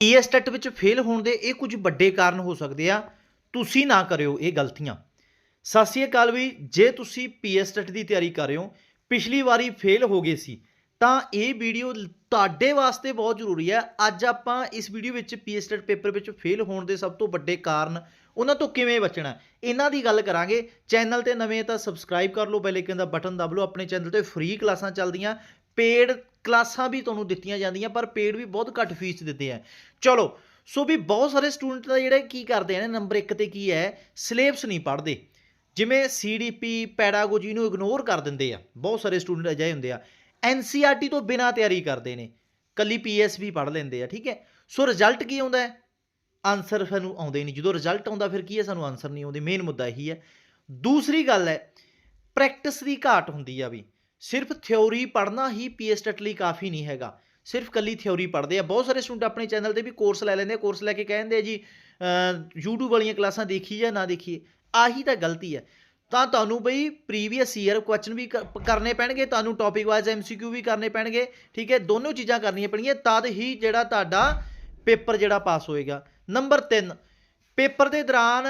ਈਐਸਟੈਟ ਵਿੱਚ ਫੇਲ ਹੋਣ ਦੇ ਇਹ ਕੁਝ ਵੱਡੇ ਕਾਰਨ ਹੋ ਸਕਦੇ ਆ। ਤੁਸੀਂ ਨਾ ਕਰਿਓ ਇਹ ਗਲਤੀਆਂ। ਸਤਿ ਸ਼੍ਰੀ ਅਕਾਲ ਵੀ, ਜੇ ਤੁਸੀਂ ਪੀਐਸਟੈਟ ਦੀ ਤਿਆਰੀ ਕਰ ਰਹੇ ਹੋ, ਪਿਛਲੀ ਵਾਰੀ ਫੇਲ ਹੋ ਗਏ ਸੀ, ਤਾਂ ਇਹ ਵੀਡੀਓ ਤੁਹਾਡੇ ਵਾਸਤੇ ਬਹੁਤ ਜ਼ਰੂਰੀ ਹੈ। ਅੱਜ ਆਪਾਂ ਇਸ ਵੀਡੀਓ ਵਿੱਚ ਪੀਐਸਟੈਟ ਪੇਪਰ ਵਿੱਚ ਫੇਲ ਹੋਣ ਦੇ ਸਭ ਤੋਂ ਵੱਡੇ ਕਾਰਨ ਉਹਨਾਂ ਤੋਂ ਕਿਵੇਂ ਬਚਣਾ ਇਹਨਾਂ ਦੀ ਗੱਲ ਕਰਾਂਗੇ। ਚੈਨਲ ਤੇ ਨਵੇਂ ਤਾਂ ਸਬਸਕ੍ਰਾਈਬ ਕਰ ਲਓ ਬੈਲ ਆਈਕਨ ਦਾ ਬਟਨ ਦਬ ਲਓ। ਆਪਣੇ ਚੈਨਲ ਤੇ ਫ੍ਰੀ ਕਲਾਸਾਂ ਚੱਲਦੀਆਂ। ਪੇਡ ਕਲਾਸਾਂ ਵੀ ਤੁਹਾਨੂੰ ਦਿੱਤੀਆਂ ਜਾਂਦੀਆਂ, ਪਰ ਪੇਡ ਵੀ ਬਹੁਤ ਘੱਟ ਫੀਸ ਦਿੰਦੇ ਆ। ਚਲੋ, ਸੋ ਵੀ ਬਹੁਤ ਸਾਰੇ ਸਟੂਡੈਂਟ ਦਾ ਜਿਹੜੇ ਕੀ ਕਰਦੇ ਨੇ, ਨੰਬਰ 1 ਤੇ ਕੀ ਹੈ, ਸਿਲੇਬਸ ਨਹੀਂ ਪੜ੍ਹਦੇ। ਜਿਵੇਂ ਸੀਡੀਪੀ ਪੈਡਾਗੋਜੀ ਨੂੰ ਇਗਨੋਰ ਕਰ ਦਿੰਦੇ ਆ। ਬਹੁਤ ਸਾਰੇ ਸਟੂਡੈਂਟ ਅਜਿਹੇ ਹੁੰਦੇ ਆ। ਐਨਸੀਆਰਟੀ ਤੋਂ ਬਿਨਾਂ ਤਿਆਰੀ ਕਰਦੇ ਨੇ। ਕੱਲੀ ਪੀਐਸਬੀ ਪੜ੍ਹ ਲੈਂਦੇ ਆ, ਠੀਕ ਹੈ? ਸੋ ਰਿਜ਼ਲਟ ਕੀ ਆਉਂਦਾ ਹੈ? ਆਨਸਰ ਸਾਨੂੰ ਆਉਂਦੇ ਨਹੀਂ। ਜਦੋਂ ਰਿਜ਼ਲਟ ਆਉਂਦਾ, ਫਿਰ ਕੀ ਹੈ? ਸਾਨੂੰ ਆਨਸਰ ਨਹੀਂ ਆਉਂਦੇ। ਮੇਨ ਮੁੱਦਾ ਇਹੀ ਹੈ। ਦੂਸਰੀ ਗੱਲ ਹੈ ਪ੍ਰੈਕਟਿਸ ਦੀ ਘਾਟ ਹੁੰਦੀ ਆ ਵੀ। ਸਿਰਫ ਥਿਉਰੀ ਪੜ੍ਹਨਾ ਹੀ ਪੀਐਸਟੈਟ ਲਈ ਕਾਫੀ ਨਹੀਂ ਹੈਗਾ। ਸਿਰਫ ਕੱਲੀ ਥਿਉਰੀ ਪੜ੍ਹਦੇ ਆ। ਬਹੁਤ ਸਾਰੇ ਸਟੂਡੈਂਟ ਆਪਣੇ ਚੈਨਲ ਤੇ ਵੀ ਕੋਰਸ ਲੈ ਲੈਂਦੇ ਆ। ਕੋਰਸ ਲੈ ਕੇ ਕਹਿੰਦੇ ਆ ਜੀ ਅਹ, YouTube ਵਾਲੀਆਂ ਕਲਾਸਾਂ ਦੇਖੀ ਜਾਂ ਨਾ ਦੇਖੀਏ। ਆਹੀ ਤਾਂ ਗਲਤੀ ਹੈ। ਤਾਂ ਤੁਹਾਨੂੰ ਬਈ ਪ੍ਰੀਵੀਅਸ ਈਅਰ ਕੁਐਸਚਨ ਵੀ ਕ- ਕਰਨੇ ਪੈਣਗੇ। ਤੁਹਾਨੂੰ ਟੌਪਿਕ ਵਾਈਜ਼ ਐਮਸੀਕਿਊ ਵੀ ਕਰਨੇ ਪੈਣਗੇ। ਠੀਕ ਹੈ? ਦੋਨੋਂ ਚੀਜ਼ਾਂ ਕਰਨੀਆਂ ਪੈਣਗੀਆਂ। ਤਦ ਹੀ ਜਿਹੜਾ ਤੁਹਾਡਾ ਪੇਪਰ ਜਿਹੜਾ ਪਾਸ ਹੋਏਗਾ। ਨੰਬਰ 3 ਪੇਪਰ ਦੇ ਦੌਰਾਨ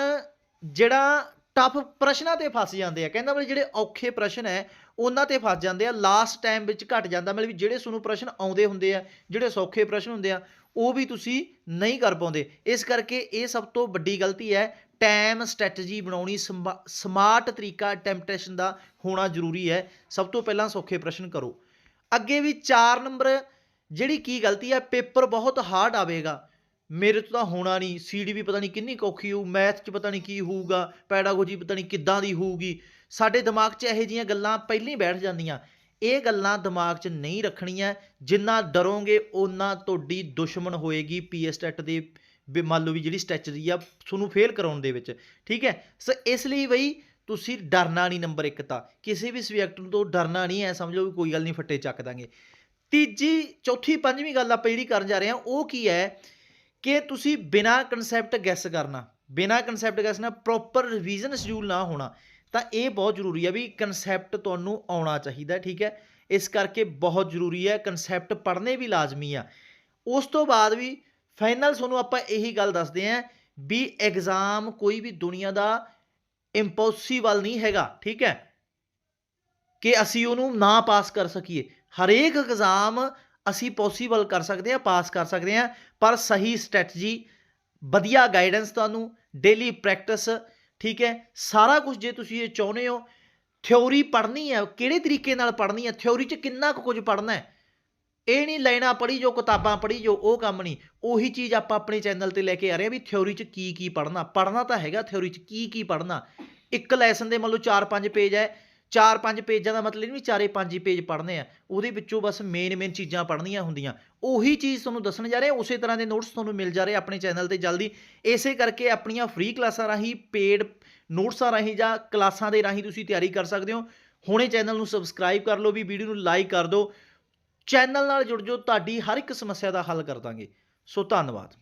ਜਿਹੜਾ ਟਫ ਪ੍ਰਸ਼ਨਾਂ ਤੇ ਫਸ ਜਾਂਦੇ ਆ। ਕਹਿੰਦਾ ਮਤਲਬ ਜਿਹੜੇ ਔਖੇ ਪ੍ਰਸ਼ਨ ਹੈ, ਉਹਨਾਂ ਤੇ ਫਸ ਜਾਂਦੇ ਆ। ਲਾਸਟ ਟਾਈਮ ਵਿੱਚ ਘਟ ਜਾਂਦਾ। ਮਤਲਬ ਵੀ ਜਿਹੜੇ ਤੁਹਾਨੂੰ ਪ੍ਰਸ਼ਨ ਆਉਂਦੇ ਹੁੰਦੇ ਆ, ਜਿਹੜੇ ਸੌਖੇ ਪ੍ਰਸ਼ਨ ਹੁੰਦੇ ਆ, ਉਹ ਵੀ ਤੁਸੀਂ ਨਹੀਂ ਕਰ ਪਾਉਂਦੇ। ਇਸ ਕਰਕੇ ਇਹ ਸਭ ਤੋਂ ਵੱਡੀ ਗਲਤੀ ਹੈ ਟਾਈਮ ਸਟ੍ਰੈਟਜੀ ਬਣਾਉਣੀ ਸਮਾਰਟ ਤਰੀਕਾ ਟੈਂਪਟੇਸ਼ਨ ਦਾ ਹੋਣਾ ਜ਼ਰੂਰੀ ਹੈ। ਸਭ ਤੋਂ ਪਹਿਲਾਂ ਸੌਖੇ ਪ੍ਰਸ਼ਨ ਕਰੋ। ਅੱਗੇ ਵੀ 4 ਨੰਬਰ ਜਿਹੜੀ ਕੀ ਗਲਤੀ ਹੈ, ਪੇਪਰ ਬਹੁਤ ਹਾਰਡ ਆਵੇਗਾ। ਮੇਰੇ ਤੋਂ ਤਾਂ ਹੋਣਾ ਨਹੀਂ ਸੀਡੀ ਵੀ ਪਤਾ ਨਹੀਂ ਕਿੰਨੀ ਕੁ ਔਖੀ ਹੋਊ, ਮੈਥ 'ਚ ਪਤਾ ਨਹੀਂ ਕੀ ਹੋਊਗਾ, ਪੈਡਾਗੋਜੀ ਪਤਾ ਨਹੀਂ ਕਿੱਦਾਂ ਦੀ ਹੋਊਗੀ। ਸਾਡੇ ਦਿਮਾਗ 'ਚ ਇਹੋ ਜਿਹੀਆਂ ਗੱਲਾਂ ਪਹਿਲਾਂ ਹੀ ਬੈਠ ਜਾਂਦੀਆਂ। ਇਹ ਗੱਲਾਂ ਦਿਮਾਗ 'ਚ ਨਹੀਂ ਰੱਖਣੀਆਂ, ਜਿੰਨਾ ਡਰੋਗੇ ਓਨਾ ਤੁਹਾਡੀ ਦੁਸ਼ਮਣ ਹੋਏਗੀ ਪੀਐਸਟੈਟ ਦੇ, ਵੀ ਮੰਨ ਲਓ ਵੀ ਜਿਹੜੀ ਸਟ੍ਰੈਟਜੀ ਆ, ਤੁਹਾਨੂੰ ਫੇਲ ਕਰਾਉਣ ਦੇ ਵਿੱਚ, ਠੀਕ ਹੈ? ਸੋ ਇਸ ਲਈ ਬਈ ਤੁਸੀਂ ਡਰਨਾ ਨਹੀਂ ਨੰਬਰ 1 ਤਾਂ। ਕਿਸੇ ਵੀ ਸਬਜੈਕਟ ਤੋਂ ਡਰਨਾ ਨਹੀਂ, ਐ ਸਮਝੋ ਵੀ ਕੋਈ ਗੱਲ ਨਹੀਂ, ਫੱਟੇ ਚੱਕ ਦਾਂਗੇ। ਤੀਜੀ, ਚੌਥੀ, ਪੰਜਵੀਂ ਗੱਲ ਆਪਾਂ ਜਿਹੜੀ ਕਰਨ ਜਾ ਰਹੇ ਹਾਂ, ਉਹ ਕੀ ਹੈ? ਕਿ ਤੁਸੀਂ ਬਿਨਾ ਕਨਸੈਪਟ ਗੈਸ ਕਰਨਾ, ਬਿਨਾ ਕਨਸੈਪਟ ਗੈਸ ਨਾ ਪ੍ਰੋਪਰ ਰਿਵੀਜ਼ਨ ਸ਼ਡਿਊਲ ਨਾ ਹੋਣਾ, ਤਾਂ ਇਹ ਬਹੁਤ ਜ਼ਰੂਰੀ ਹੈ ਵੀ ਕਨਸੈਪਟ ਤੁਹਾਨੂੰ ਆਉਣਾ ਚਾਹੀਦਾ, ਠੀਕ ਹੈ? ਇਸ ਕਰਕੇ ਬਹੁਤ ਜ਼ਰੂਰੀ ਹੈ ਕਨਸੈਪਟ ਪੜ੍ਹਨੇ ਵੀ ਲਾਜ਼ਮੀ ਆ। ਉਸ ਤੋਂ ਬਾਅਦ ਵੀ ਫਾਈਨਲ ਤੁਹਾਨੂੰ ਆਪਾਂ ਇਹੀ ਗੱਲ ਦੱਸਦੇ ਆਂ ਵੀ ਐਗਜ਼ਾਮ ਕੋਈ ਵੀ ਦੁਨੀਆ ਦਾ ਇੰਪੋਸੀਬਲ ਨਹੀਂ ਹੈਗਾ, ਠੀਕ ਹੈ? ਕਿ ਅਸੀਂ ਉਹਨੂੰ ਨਾ ਪਾਸ ਕਰ ਸਕੀਏ। ਹਰੇਕ ਐਗਜ਼ਾਮ ਅਸੀਂ ਪੋਸੀਬਲ ਕਰ ਸਕਦੇ ਹਾਂ ਪਾਸ ਕਰ ਸਕਦੇ ਹਾਂ, ਪਰ ਸਹੀ ਸਟ੍ਰੈਟਜੀ ਵਧੀਆ ਗਾਈਡੈਂਸ ਤੁਹਾਨੂੰ ਡੇਲੀ ਪ੍ਰੈਕਟਿਸ ਠੀਕ ਹੈ, ਸਾਰਾ ਕੁਝ ਜੇ ਤੁਸੀਂ ਇਹ ਚਾਹੁੰਦੇ ਹੋ ਥਿਉਰੀ ਪੜ੍ਹਨੀ ਹੈ, ਕਿਹੜੇ ਤਰੀਕੇ ਨਾਲ ਪੜ੍ਹਨੀ ਹੈ ਥਿਉਰੀ 'ਚ ਕਿੰਨਾ ਕੁ ਕੁਝ ਪੜ੍ਹਨਾ ਹੈ, ਇਹ ਨਹੀਂ ਲੈਣਾ ਪੜ੍ਹੀ ਜੋ ਕਿਤਾਬਾਂ ਪੜ੍ਹੀ ਜੋ ਉਹ ਕੰਮ ਨਹੀਂ, ਉਹੀ ਚੀਜ਼ ਆਪਾਂ ਆਪਣੇ ਚੈਨਲ ਤੇ ਲੈ ਕੇ ਆ ਰਹੇ ਹਾਂ ਵੀ ਥਿਉਰੀ 'ਚ ਕੀ ਕੀ ਪੜ੍ਹਨਾ ਪੜ੍ਹਨਾ ਤਾਂ ਹੈਗਾ ਥਿਉਰੀ 'ਚ ਕੀ ਕੀ ਪੜ੍ਹਨਾ, ਇੱਕ ਲੈਸਨ ਦੇ ਮੰਨ ਲਓ 4-5 ਪੇਜ ਹੈ 4-5 ਪੇਜਾਂ ਦਾ ਮਤਲਬ ਇਹ ਨਹੀਂ ਚਾਰੇ ਪੰਜ ਹੀ ਪੇਜ ਪੜ੍ਹਨੇ ਆ, ਉਹਦੇ ਵਿੱਚੋਂ ਬਸ ਮੇਨ ਮੇਨ ਚੀਜ਼ਾਂ ਪੜ੍ਹਨੀਆਂ ਹੁੰਦੀਆਂ। ਉਹੀ ਚੀਜ਼ ਤੁਹਾਨੂੰ ਦੱਸਣ ਜਾ ਰਹੇ, ਉਸੇ ਤਰ੍ਹਾਂ ਦੇ ਨੋਟਸ ਤੁਹਾਨੂੰ ਮਿਲ ਜਾ ਰਹੇ ਆਪਣੇ ਚੈਨਲ ਤੇ ਜਲਦੀ। ਇਸੇ ਕਰਕੇ ਆਪਣੀਆਂ ਫ੍ਰੀ ਕਲਾਸਾਂ ਰਾਹੀਂ ਪੇਡ ਨੋਟਸਾਂ ਰਾਹੀਂ ਜਾਂ ਕਲਾਸਾਂ ਦੇ ਰਾਹੀਂ ਤੁਸੀਂ ਤਿਆਰੀ ਕਰ ਸਕਦੇ ਹੋ। ਹੁਣੇ ਚੈਨਲ ਨੂੰ ਸਬਸਕ੍ਰਾਈਬ ਕਰ ਲਓ ਵੀ ਵੀਡੀਓ ਨੂੰ ਲਾਈਕ ਕਰ ਦਿਓ। ਚੈਨਲ ਨਾਲ ਜੁੜ ਜਾਓ, ਤੁਹਾਡੀ ਹਰ ਇੱਕ ਸਮੱਸਿਆ ਦਾ ਹੱਲ ਕਰ ਦਾਂਗੇ। ਸੋ ਧੰਨਵਾਦ।